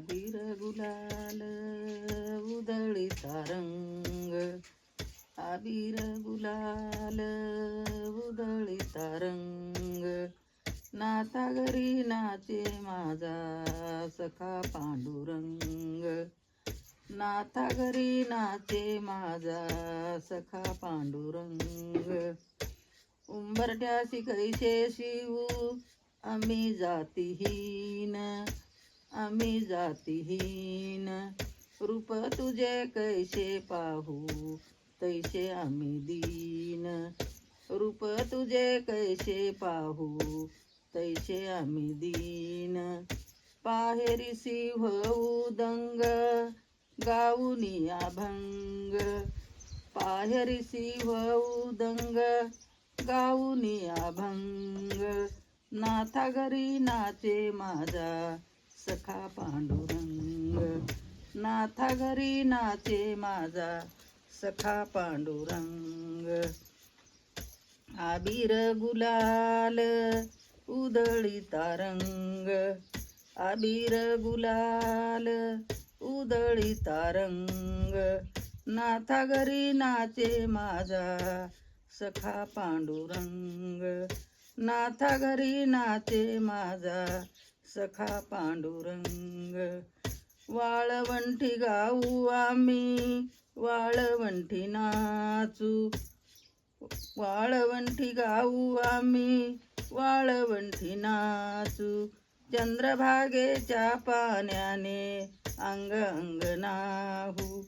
आबीर गुलाल उधळीचा रंग. आबीर गुलाल उधळीचा रंग. नाता घरी नाचे माझा सखा पांडुरंग. नाथा घरी नाचे माझा सखा पांडुरंग. उंबरट्याशी कैसे शिवू आम्ही जातीहीन. आम्ही जातीहीन. रूप तुझे कैसे पाहू? तैसे आम्ही दीन. रूप तुझे कैसे पाहू? तैसे आम्ही दीन. पाहेरी सिंह दंग गाऊनी अभंग. पाहेरी सिंह दंग गाऊनी अभंग. नाथा घरी नाचे माझा सखा पांडुरंग. नाथा घरी नाचे माझा सखा पांडुरंग. आबीर गुलाल उधळीता रंग आबीर गुलाल उदळी रंग नाथा घरी नाचे माझा सखा पांडुरंग. नाथा घरी नाचे माझा सखा पांडुरंग वाळवंटी गाऊ आम्ही वाळवंटी नाचू. वाळवंटी गाऊ आम्ही वाळवंटी नाचू. चंद्रभागेच्या पाण्याने अंग अंग नाहू.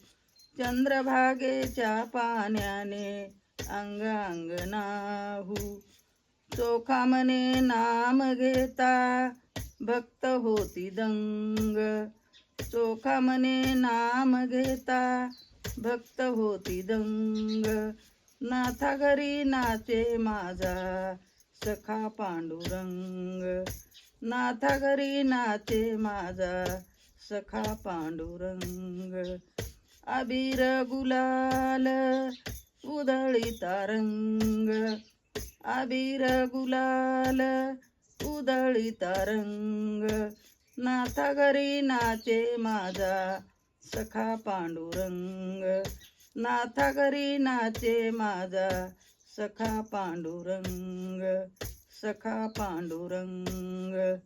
चंद्रभागेच्या पाण्याने अंग अंग नाहू. चोखामने नाम घेता भक्त होती दंग. चोखा मने नाम घेता भक्त होती दंग. नाथा घरी नाचे माझा सखा पांडुरंग. नाथा घरी नाचे माझा सखा पांडुरंग. अबीर गुलाल उधळीता रंग. अबीर गुलाल उधळीता रंग. नाथा घरी नाचे माझा सखा पांडुरंग. नाथा घरी नाचे माझा सखा पांडुरंग. सखा पांडुरंग.